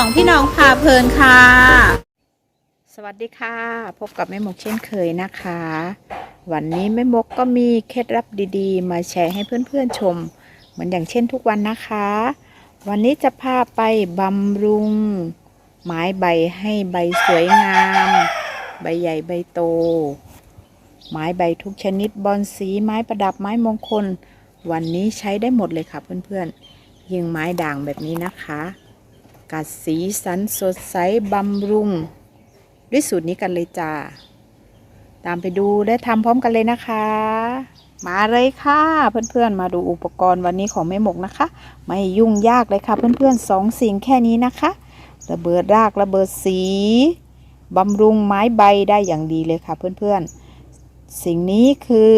สองพี่น้องพาเพลินค่ะ สวัสดีค่ะ พบกับแม่มกเช่นเคยนะคะ วันนี้แม่มกก็มีเคล็ดลับดีๆ มาแชร์ให้เพื่อนๆชม เหมือนอย่างเช่นทุกวันนะคะ วันนี้จะพาไปบำรุง ไม้ใบให้ใบสวยงาม ใบใหญ่ใบโต ไม้ใบทุกชนิดบอนสีไม้ประดับไม้มงคล วันนี้ใช้ได้หมดเลยค่ะเพื่อนๆยิงไม้ด่างแบบนี้นะคะ กัดสีสันสดใสบำรุง ด้วยสูตรนี้กันเลยจ้า ตามไปดูและทำพร้อมกันเลยนะคะ มาเลยค่ะ เพื่อนๆ มาดูอุปกรณ์วันนี้ของแม่หมกนะคะ ไม่ยุ่งยากเลยค่ะ เพื่อนๆสองสิ่งแค่นี้นะคะ ระเบิดรากระเบิดสีบำรุงไม้ใบได้อย่างดีเลยค่ะเพื่อนๆ สิ่งนี้คือ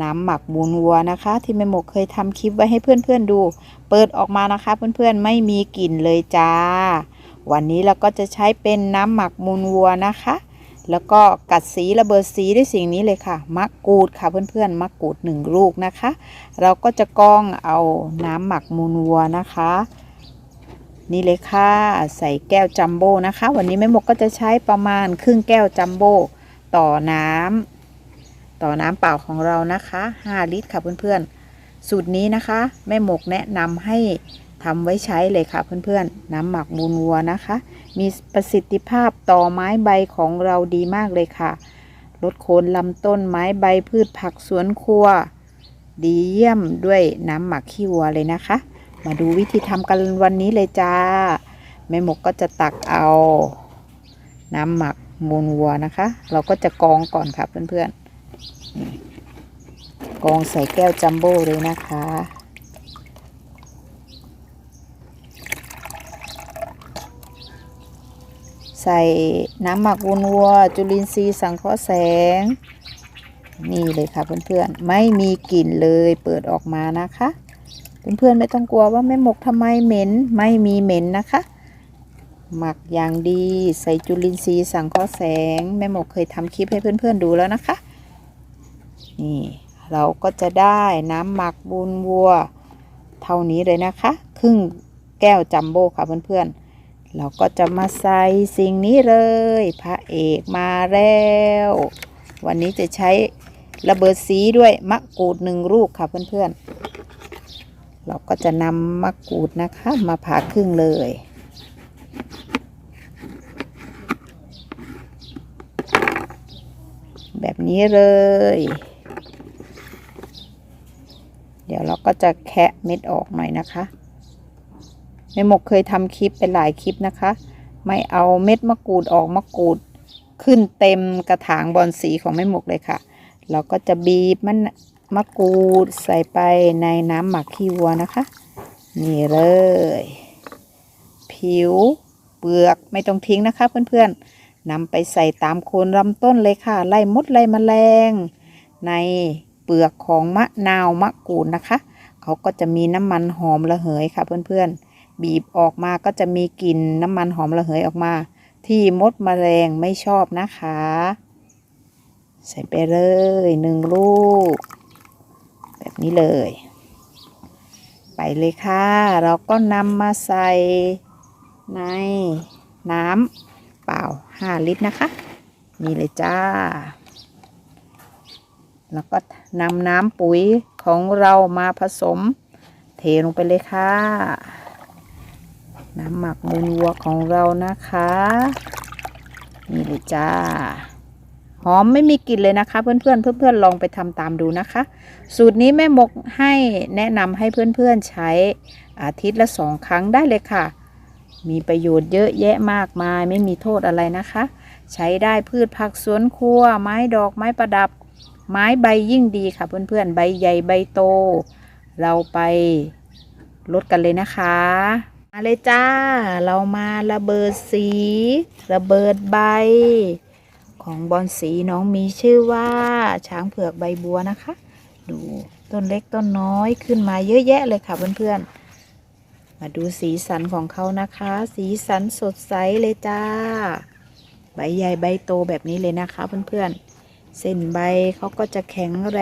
น้ำหมักมูลวัวนะคะ ที่แม่หมกเคยทำคลิปไว้ให้เพื่อนๆดู เปิดออกมานะคะ เพื่อนๆไม่มีกลิ่นเลยจ้า วันนี้เราก็จะใช้เป็นน้ำหมักมูลวัวนะคะ แล้วก็กัดสีระเบิดสีด้วยสิ่งนี้เลยค่ะมะกรูดค่ะเพื่อนๆมะกรูดหนึ่งลูกนะคะ เราก็จะกรองเอาน้ำหมักมูลวัวนะคะ นี่เลยค่ะ ใส่แก้วจัมโบ้นะคะ วันนี้แม่หมกก็จะใช้ประมาณครึ่งแก้วจัมโบ้ต่อน้ำ ต่อน้ำเปล่าของเรานะคะ 5 ลิตรค่ะเพื่อนๆ สูตรนี้นะคะ แม่หมกแนะนำให้ทำไว้ใช้เลยค่ะเพื่อนๆ น้ำหมักมูลวัวนะคะ มีประสิทธิภาพต่อไม้ใบของเราดีมากเลยค่ะ ลดโคนลำต้นไม้ใบพืชผักสวนครัว ดีเยี่ยมด้วยน้ำหมักขี้วัวเลยนะคะ มาดูวิธีทำกันวันนี้เลยจ้า แม่หมกก็จะตักเอา น้ำหมักมูลวัวนะคะ เราก็จะกองก่อนค่ะเพื่อนๆ กองใส่แก้วจัมโบ้เลยนะคะ ใส่น้ำหมักวุนวัว จุลินทรีย์สังเคราะห์แสง นี่เลยค่ะเพื่อนๆ ไม่มีกลิ่นเลยเปิดออกมานะคะ เพื่อนๆไม่ต้องกลัวว่าแม่หมกทำไมเหม็น ไม่มีเหม็นนะคะหมักอย่างดีใส่จุลินทรีย์สังเคราะห์แสง แม่หมกเคยทำคลิปให้เพื่อนๆดูแล้วนะคะ นี่เราก็จะได้น้ำหมักบุญวัว เท่านี้เลยนะคะ ครึ่งแก้วจัมโบ้ค่ะเพื่อนๆ เราก็จะมาใส่สิ่งนี้เลย พระเอกมาแล้ว วันนี้จะใช้ระเบิดสีด้วยมะกรูดหนึ่งลูกค่ะเพื่อนๆ เราก็จะนำมะกรูดนะคะมาผ่าครึ่งเลยแบบนี้เลย เดี๋ยวเรา ก็จะแคะเม็ดออกหน่อยนะคะแม่หมกเคยทำคลิปเป็นหลายคลิปนะคะ ไม่เอาเม็ดมะกรูดออกมะกรูด ขึ้นเต็มกระถางบอนสีของแม่หมกเลยค่ะ เราก็จะบีบมันมะกรูดใส่ไปในน้ำหมักขี้วัวนะคะ นี่เลย ผิวเปลือกไม่ต้องทิ้งนะคะเพื่อนๆนำไปใส่ตามโคนลำต้นเลยค่ะ ไล่มดไล่แมลง ในเปลือกของมะนาวมะกรูดนะคะ เขาก็จะมีน้ำมันหอมระเหยค่ะเพื่อนๆ บีบออกมาก็จะมีกลิ่นน้ำมันหอมระเหยออกมา ที่มดแมลงไม่ชอบนะคะ ใส่ไปเลยหนึ่งลูก แบบนี้เลย ไปเลยค่ะ เราก็นำมาใส่ในน้ำเปล่า 5 ลิตรนะคะ นี่เลยจ้า แล้วก็นำน้ำปุ๋ย ของเรามาผสม เทลงไปเลยค่ะ น้ำหมักมูลวัวของเรานะคะนี่เลยจ้าหอมไม่มีกลิ่นเลยนะคะ เพื่อนๆเพื่อนๆลองไปทำตามดูนะคะ สูตรนี้แม่หมกให้แนะนำให้เพื่อนๆใช้อาทิตย์ละสองครั้งได้เลยค่ะ มีประโยชน์เยอะแยะมากมาย ไม่มีโทษอะไรนะคะ ใช้ได้พืชผักสวนครัว ไม้ดอกไม้ประดับ ไม้ใบยิ่งดีค่ะเพื่อนๆ ใบใหญ่ใบโต เราไปลดกันเลยนะคะ มาเลยจ้า เรามาระเบิดสี ระเบิดใบ ของบอนสีน้องมีชื่อว่า ช้างเผือกใบบัวนะคะ ดูต้นเล็กต้นน้อยขึ้นมาเยอะแยะเลยค่ะเพื่อนๆ มาดูสีสันของเขานะคะ สีสันสดใสเลยจ้า ใบใหญ่ใบโตแบบนี้เลยนะคะเพื่อนๆ เส้นใบเขาก็จะแข็งแร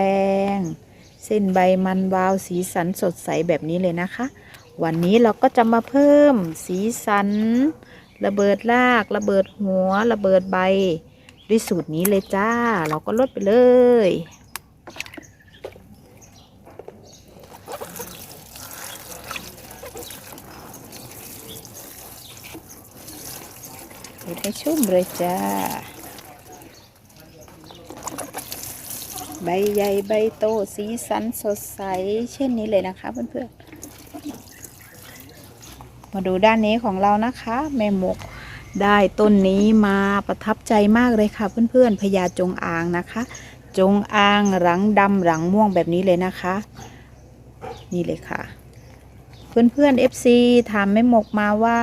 ง เส้นใบมันวาวสีสันสดใสแบบนี้เลยนะคะ วันนี้เราก็จะมาเพิ่มสีสัน ระเบิดรากระเบิดหัว ระเบิดใบ ด้วยสูตรนี้เลยจ้า เราก็ลดไปเลยให้ชุ่มเลยจ้า บใหญ่ใบโตสีสันสดใส เช่นนี้เลยนะคะเพื่อนๆ มาดูด้านนี้ของเรานะคะ แม่หมกได้ต้นนี้มาประทับใจมากเลยค่ะเพื่อนๆพญาจงอางนะคะ จงอางหลังดำหลังม่วงแบบนี้เลยนะคะ นี่เลยค่ะ เพื่อนๆ FC ถามแม่หมกมาว่า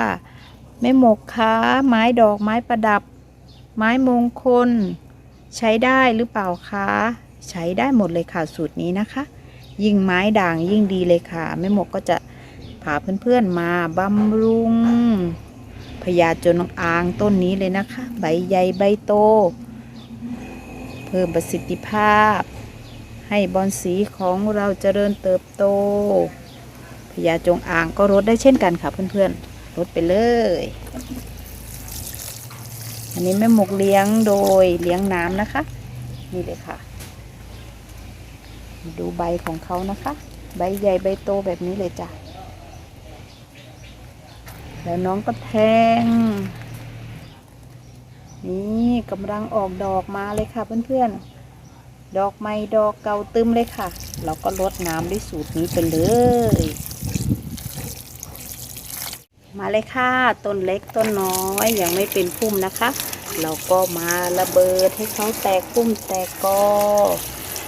แม่หมกคะไม้ดอกไม้ประดับ ไม้มงคล ใช้ได้หรือเปล่าคะ ใช้ได้หมดเลยค่ะสูตรนี้นะคะ ยิ่งไม้ด่างยิ่งดีเลยค่ะแม่หมกก็จะพาเพื่อนๆมาบำรุงพญาจนอางต้นนี้เลยนะคะ ใบใหญ่ใบโต เพิ่มประสิทธิภาพ ให้บอนสีของเราเจริญเติบโตพญาจงอางก็ลดได้เช่นกันค่ะเพื่อนๆลดไปเลย อันนี้แม่หมกเลี้ยงโดยเลี้ยงน้ำนะคะ นี่เลยค่ะ ดูใบของเขานะคะ ใบใหญ่ใบโตแบบนี้เลยจ้ะ แล้วน้องก็แทง นี่กำลังออกดอกมาเลยค่ะเพื่อนๆ ดอกไม้ดอกเก่าตึมเลยค่ะ เราก็ลดน้ำด้วยสูตรนี้ไปเลย มาเลยค่ะต้นเล็กต้นน้อยยังไม่เป็นพุ่มนะคะ เราก็มาระเบิดให้เขาแตกพุ่มแตกกอ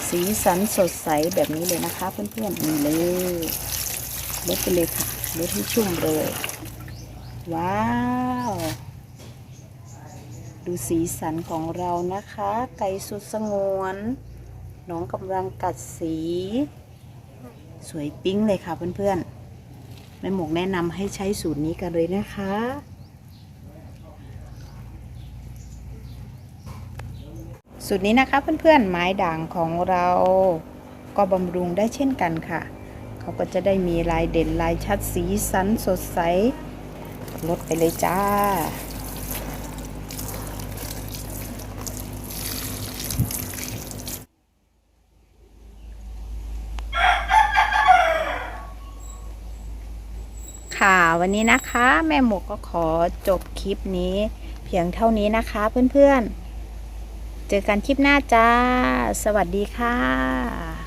สีสันสดใสแบบนี้เลยนะคะ เพื่อนๆนี่เลยลดไปเลยค่ะลดให้ชุ่มเลย ว้าว ดูสีสันของเรานะคะ ไก่สุดสงวนน้องกำลังกัดสี สวยปิ๊งเลยค่ะเพื่อนๆแม่หมกแนะนำให้ใช้สูตรนี้กันเลยนะคะ สูตรนี้นะคะเพื่อนๆไม้ด่างของเราก็บำรุงได้เช่นกันค่ะ เขาก็จะได้มีลายเด่นลายชัดสีสันสดใสลดไปเลยจ้า ค่ะวันนี้นะคะ แม่หมกก็ขอจบคลิปนี้เพียงเท่านี้นะคะเพื่อนๆ เจอกันคลิปหน้าจ้า สวัสดีค่ะ